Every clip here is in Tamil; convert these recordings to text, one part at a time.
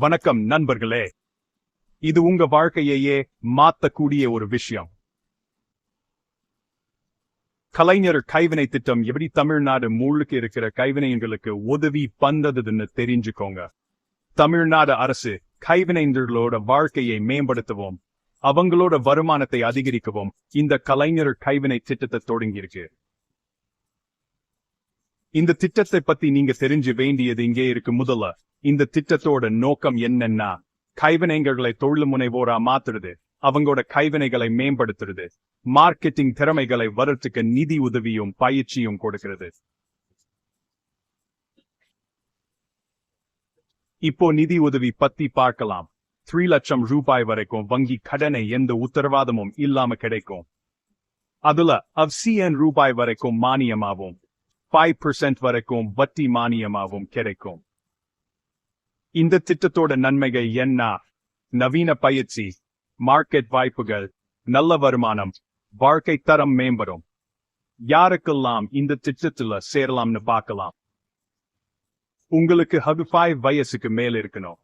வணக்கம் நண்பர்களே. இது உங்க வாழ்க்கையையே மாத்தக்கூடிய ஒரு விஷயம். கலைஞர் கைவினை திட்டம் எப்படி தமிழ்நாடு முழுக்க இருக்கிற கைவினைஞர்களுக்கு உதவி பண்றதுன்னு தெரிஞ்சுக்கோங்க. தமிழ்நாடு அரசு கைவினைஞர்களோட வாழ்க்கையை மேம்படுத்தவும் அவங்களோட வருமானத்தை அதிகரிக்கவும் இந்த கலைஞர் கைவினை திட்டத்தை தொடங்கியிருக்கு. இந்த திட்டத்தை பத்தி நீங்க தெரிஞ்சு வேண்டியது இங்கே இருக்கு முதல்ல. இந்த திட்டத்தோட நோக்கம் என்னன்னா கைவினைஞர்களை தொழில் முனைவோரா மாத்துறது அவங்களோட கைவினைகளை மேம்படுத்துறது மார்க்கெட்டிங் திறமைகளை வளர்த்துக்க நிதி உதவியும் பயிற்சியும் கொடுக்கிறது. இப்போ நிதி உதவி பத்தி பார்க்கலாம். த்ரீ லட்சம் ரூபாய் வரைக்கும் வங்கி கடனை எந்த உத்தரவாதமும் இல்லாம கிடைக்கும். அதுல அவசியன் ரூபாய் வரைக்கும் மானியமாகும். ஃபைவ் பர்சன்ட் வரைக்கும் வட்டி மானியமாகவும் கிடைக்கும். இந்த திட்டத்தோட நன்மைகள் என்ன? நவீன பயிற்சி மார்க்கெட் வாய்ப்புகள் நல்ல வருமானம் வாழ்க்கை தரம் மேம்படும். யாருக்கெல்லாம் இந்த திட்டத்துல சேரலாம்னு பார்க்கலாம். உங்களுக்கு ஹகுஃபாய் வயசுக்கு மேல் இருக்கணும்.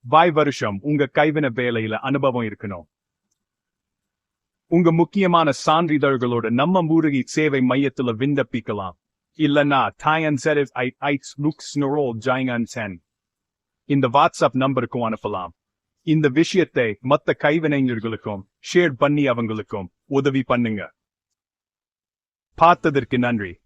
வாய் வருஷம் உங்க கைவின வேலையில அனுபவம் இருக்கணும். உங்க முக்கியமான சான்றிதழ்களோட நம்ம மூலிகை சேவை மையத்துல விண்ணப்பிக்கலாம். இல்லனா டாயன் செரிவ் ஐ ஐட்ஸ் லுக்ஸ் நுரோல் ஜாயங்கன் சென். இந்த வாட்ஸ்அப் நம்பருக்கும் அனுப்பலாம். இந்த விஷயத்தை மத்த கைவினைஞர்களுக்கும் ஷேர் பண்ணி அவங்களுக்கும் உதவி பண்ணுங்க. பார்த்ததற்கு நன்றி.